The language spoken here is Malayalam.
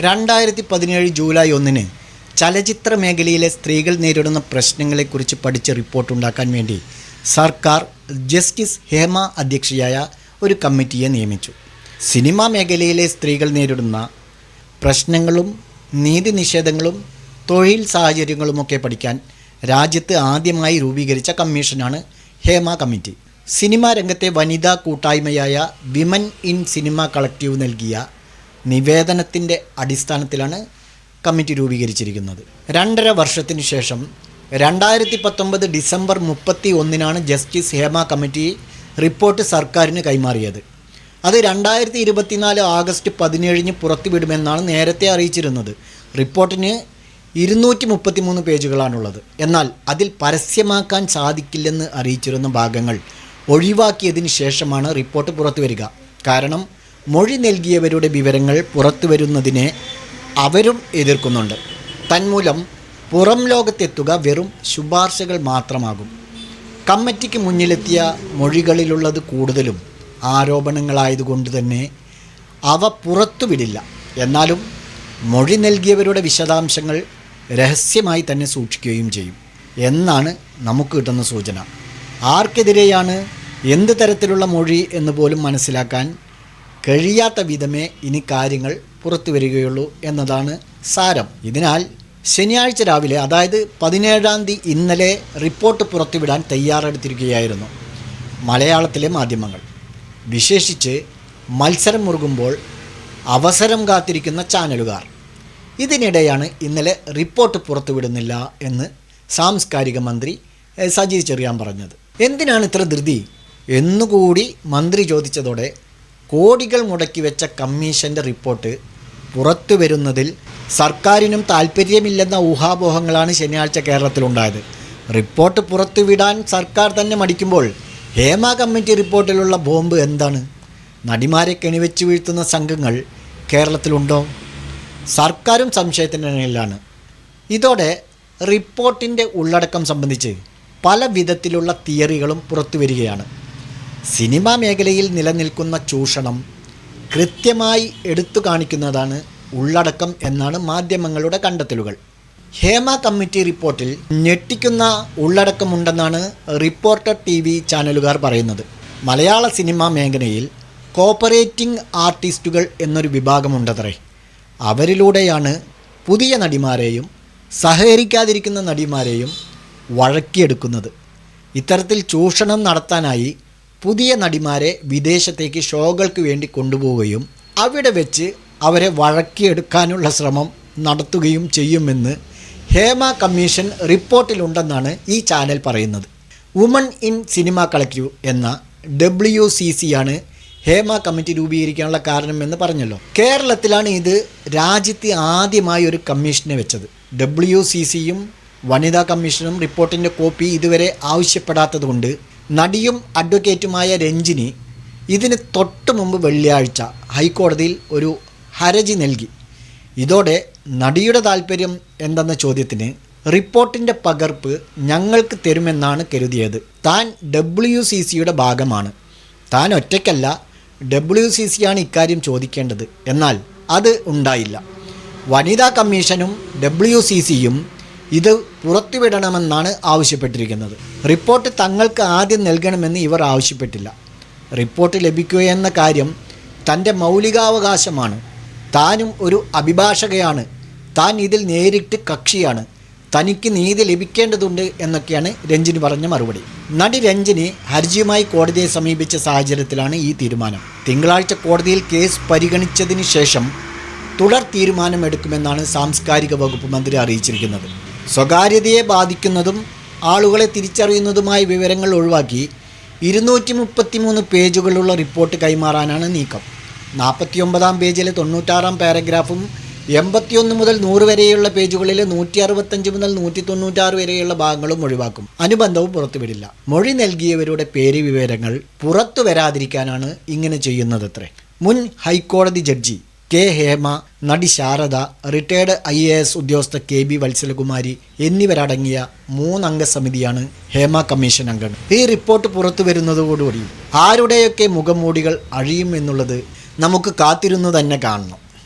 രണ്ടായിരത്തി പതിനേഴ് ജൂലൈ ഒന്നിന് ചലച്ചിത്ര മേഖലയിലെ സ്ത്രീകൾ നേരിടുന്ന പ്രശ്നങ്ങളെക്കുറിച്ച് പഠിച്ച റിപ്പോർട്ടുണ്ടാക്കാൻ വേണ്ടി സർക്കാർ ജസ്റ്റിസ് ഹേമ അധ്യക്ഷയായ ഒരു കമ്മിറ്റിയെ നിയമിച്ചു. സിനിമാ മേഖലയിലെ സ്ത്രീകൾ നേരിടുന്ന പ്രശ്നങ്ങളും നീതി നിഷേധങ്ങളും തൊഴിൽ സാഹചര്യങ്ങളുമൊക്കെ പഠിക്കാൻ രാജ്യത്ത് ആദ്യമായി രൂപീകരിച്ച കമ്മീഷനാണ് ഹേമ കമ്മിറ്റി. സിനിമാ രംഗത്തെ വനിതാ കൂട്ടായ്മയായ വിമൻ ഇൻ സിനിമ കളക്റ്റീവ് നൽകിയ നിവേദനത്തിന്റെ അടിസ്ഥാനത്തിലാണ് കമ്മിറ്റി രൂപീകരിച്ചിരിക്കുന്നത്. രണ്ടര വർഷത്തിന് ശേഷം രണ്ടായിരത്തി പത്തൊമ്പത് ഡിസംബർ മുപ്പത്തി ഒന്നിനാണ് ജസ്റ്റിസ് ഹേമ കമ്മിറ്റി റിപ്പോർട്ട് സർക്കാരിന് കൈമാറിയത്. അത് രണ്ടായിരത്തി ഇരുപത്തിനാല് ആഗസ്റ്റ് പതിനേഴിന് പുറത്തുവിടുമെന്നാണ് നേരത്തെ അറിയിച്ചിരുന്നത്. റിപ്പോർട്ടിന് ഇരുന്നൂറ്റി മുപ്പത്തി മൂന്ന് പേജുകളാണുള്ളത്. എന്നാൽ അതിൽ പരസ്യമാക്കാൻ സാധിക്കില്ലെന്ന് അറിയിച്ചിരുന്ന ഭാഗങ്ങൾ ഒഴിവാക്കിയതിന് ശേഷമാണ് റിപ്പോർട്ട് പുറത്തുവരിക. കാരണം മൊഴി നൽകിയവരുടെ വിവരങ്ങൾ പുറത്തു പുറത്തുവരുന്നതിനെ അവരും എതിർക്കുന്നുണ്ട്. തന്മൂലം പുറം ലോകത്തെത്തുക വെറും ശുപാർശകൾ മാത്രമാകും. കമ്മിറ്റിക്ക് മുന്നിലെത്തിയ മൊഴികളിലുള്ളത് കൂടുതലും ആരോപണങ്ങളായതുകൊണ്ട് തന്നെ അവ പുറത്തുവിടില്ല. എന്നാലും മൊഴി നൽകിയവരുടെ വിശദാംശങ്ങൾ രഹസ്യമായി തന്നെ സൂക്ഷിക്കുകയും ചെയ്യും. എന്നാണ് നമുക്ക് കിട്ടുന്ന സൂചന. ആർക്കെതിരെയാണ് എന്ത് തരത്തിലുള്ള മൊഴി എന്ന് പോലും മനസ്സിലാക്കാൻ കഴിയാത്ത വിധമേ ഇനി കാര്യങ്ങൾ പുറത്തു വരികയുള്ളൂ എന്നതാണ് സാരം. ഇതിനാൽ ശനിയാഴ്ച രാവിലെ അതായത് പതിനേഴാം തീയതി ഇന്നലെ റിപ്പോർട്ട് പുറത്തുവിടാൻ തയ്യാറെടുത്തിരിക്കുകയായിരുന്നു മലയാളത്തിലെ മാധ്യമങ്ങൾ. വിശേഷിച്ച് മത്സരം മുറുകുമ്പോൾ അവസരം കാത്തിരിക്കുന്ന ചാനലുകാർ. ഇതിനിടെയാണ് ഇന്നലെ റിപ്പോർട്ട് പുറത്തുവിടുന്നില്ല എന്ന് സാംസ്കാരിക മന്ത്രി സജി ചെറിയാൻ പറഞ്ഞത്. എന്തിനാണ് ഇത്ര ധൃതി? എന്നുകൂടി മന്ത്രി ചോദിച്ചതോടെ കോടികൾ മുടക്കി വെച്ച കമ്മീഷന്റെ റിപ്പോർട്ട് പുറത്തു വരുന്നതിൽ സർക്കാരിനും താല്പര്യമില്ലെന്ന ഊഹാപോഹങ്ങളാണ് ശനിയാഴ്ച കേരളത്തിലുണ്ടായത്. റിപ്പോർട്ട് പുറത്തുവിടാൻ സർക്കാർ തന്നെ മടിക്കുമ്പോൾ ഹേമ കമ്മിറ്റി റിപ്പോർട്ടിലുള്ള ബോംബ് എന്താണ്? നടിമാരെ കെണിവെച്ച് വീഴ്ത്തുന്ന സംഘങ്ങൾ കേരളത്തിലുണ്ടോ? സർക്കാരും സംശയത്തിനിടയിലാണ് ഇതോടെ റിപ്പോർട്ടിന്റെ ഉള്ളടക്കം സംബന്ധിച്ച് പല വിധത്തിലുള്ള തിയറികളും പുറത്തു വരികയാണ് സിനിമാ മേഖലയിൽ നിലനിൽക്കുന്ന ചൂഷണം കൃത്യമായി എടുത്തു കാണിക്കുന്നതാണ് ഉള്ളടക്കം എന്നാണ് മാധ്യമങ്ങളുടെ കണ്ടെത്തലുകൾ. ഹേമ കമ്മിറ്റി റിപ്പോർട്ടിൽ ഞെട്ടിക്കുന്ന ഉള്ളടക്കമുണ്ടെന്നാണ് റിപ്പോർട്ടർ ടി വി ചാനലുകാർ പറയുന്നത്. മലയാള സിനിമാ മേഖലയിൽ കോപ്പറേറ്റിംഗ് ആർട്ടിസ്റ്റുകൾ എന്നൊരു വിഭാഗമുണ്ടത്രേ. അവരിലൂടെയാണ് പുതിയ നടിമാരെയും സഹകരിക്കാതിരിക്കുന്ന നടിമാരെയും വഴക്കിയെടുക്കുന്നത്. ഇത്തരത്തിൽ ചൂഷണം നടത്താനായി പുതിയ നടിമാരെ വിദേശത്തേക്ക് ഷോകൾക്ക് വേണ്ടി കൊണ്ടുപോവുകയും അവിടെ വെച്ച് അവരെ വഴക്കിയെടുക്കാനുള്ള ശ്രമം നടത്തുകയും ചെയ്യുമെന്ന് ഹേമ കമ്മീഷൻ റിപ്പോർട്ടിലുണ്ടെന്നാണ് ഈ ചാനൽ പറയുന്നത്. വുമൺ ഇൻ സിനിമ കളക്റ്റീവ് എന്ന ഡബ്ല്യു സി സി ആണ് ഹേമ കമ്മിറ്റി രൂപീകരിക്കാനുള്ള കാരണമെന്ന് പറഞ്ഞല്ലോ. കേരളത്തിലാണ് ഇത് രാജ്യത്തെ ആദ്യമായി ഒരു കമ്മീഷനെ വെച്ചത്. ഡബ്ല്യു സി സിയും വനിതാ കമ്മീഷനും റിപ്പോർട്ടിന്റെ കോപ്പി ഇതുവരെ ആവശ്യപ്പെടാത്തതുകൊണ്ട് നടിയും അഡ്വക്കേറ്റുമായ രഞ്ജിനി ഇതിന് തൊട്ട് മുമ്പ് വെള്ളിയാഴ്ച ഹൈക്കോടതിയിൽ ഒരു ഹരജി നൽകി. ഇതോടെ നടിയുടെ താല്പര്യം എന്തെന്ന ചോദ്യത്തിന് റിപ്പോർട്ടിന്റെ പകർപ്പ് ഞങ്ങൾക്ക് തരുമെന്നാണ് കരുതിയത്. താൻ ഡബ്ല്യു സി സിയുടെ ഭാഗമാണ്. താൻ ഒറ്റയ്ക്കല്ല ഡബ്ല്യു സി സിയാണ് ഇക്കാര്യം ചോദിക്കേണ്ടത്. എന്നാൽ അത് ഉണ്ടായില്ല. വനിതാ കമ്മീഷനും ഡബ്ല്യു സി സിയും ഇത് പുറത്തുവിടണമെന്നാണ് ആവശ്യപ്പെട്ടിരിക്കുന്നത്. റിപ്പോർട്ട് തങ്ങൾക്ക് ആദ്യം നൽകണമെന്ന് ഇവർ ആവശ്യപ്പെട്ടില്ല. റിപ്പോർട്ട് ലഭിക്കുകയെന്ന കാര്യം തന്റെ മൗലികാവകാശമാണ്. താനും ഒരു അഭിഭാഷകയാണ്. താൻ ഇതിൽ നേരിട്ട് കക്ഷിയാണ്. തനിക്ക് നീതി ലഭിക്കേണ്ടതുണ്ട് എന്നൊക്കെയാണ് രഞ്ജിന് പറഞ്ഞ മറുപടി. നടി രഞ്ജിനി ഹർജിയുമായി കോടതിയെ സമീപിച്ച സാഹചര്യത്തിലാണ് ഈ തീരുമാനം. തിങ്കളാഴ്ച കോടതിയിൽ കേസ് പരിഗണിച്ചതിന് ശേഷം തുടർ തീരുമാനമെടുക്കുമെന്നാണ് സാംസ്കാരിക വകുപ്പ് മന്ത്രി അറിയിച്ചിരിക്കുന്നത്. സ്വകാര്യതയെ ബാധിക്കുന്നതും ആളുകളെ തിരിച്ചറിയുന്നതുമായ വിവരങ്ങൾ ഒഴിവാക്കി ഇരുന്നൂറ്റി മുപ്പത്തിമൂന്ന് പേജുകളുള്ള റിപ്പോർട്ട് കൈമാറാനാണ് നീക്കം. നാൽപ്പത്തിയൊമ്പതാം പേജിലെ തൊണ്ണൂറ്റാറാം പാരഗ്രാഫും എൺപത്തിയൊന്ന് മുതൽ നൂറ് വരെയുള്ള പേജുകളിലെ നൂറ്റി അറുപത്തഞ്ച് മുതൽ നൂറ്റി തൊണ്ണൂറ്റാറ് വരെയുള്ള ഭാഗങ്ങളും ഒഴിവാക്കും. അനുബന്ധവും പുറത്തുവിടില്ല. മൊഴി നൽകിയവരുടെ പേര് വിവരങ്ങൾ പുറത്തു വരാതിരിക്കാനാണ് ഇങ്ങനെ ചെയ്യുന്നതത്രേ. മുൻ ഹൈക്കോടതി ജഡ്ജി കെ. ഹേമ നടി Sharada retired I A S ഉദ്യോഗസ്ഥ കെ. ബി. വത്സലകുമാരി എന്നിവരടങ്ങിയ മൂന്നംഗ സമിതിയാണ് ഹേമ കമ്മീഷൻ അംഗങ്ങൾ. ഈ റിപ്പോർട്ട് പുറത്തു വരുന്നതോടുകൂടി ആരുടെയൊക്കെ മുഖംമൂടികൾ അഴിയും എന്നുള്ളത് നമുക്ക് കാത്തിരുന്നു തന്നെ കാണണം.